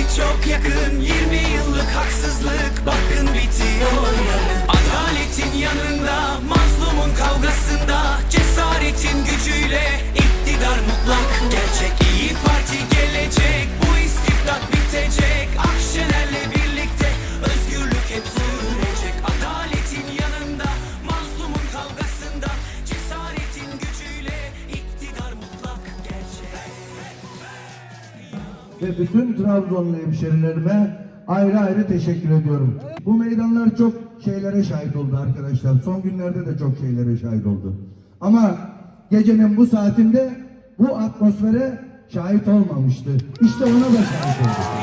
çok yakın 20 yıllık haksızlık bakın bitiyor ve bütün Trabzonlu hemşerilerime ayrı ayrı teşekkür ediyorum. Bu meydanlar çok şeylere şahit oldu arkadaşlar. Son günlerde de çok şeylere şahit oldu. Ama gecenin bu saatinde bu atmosfere şahit olmamıştı. İşte ona da şahit olduk.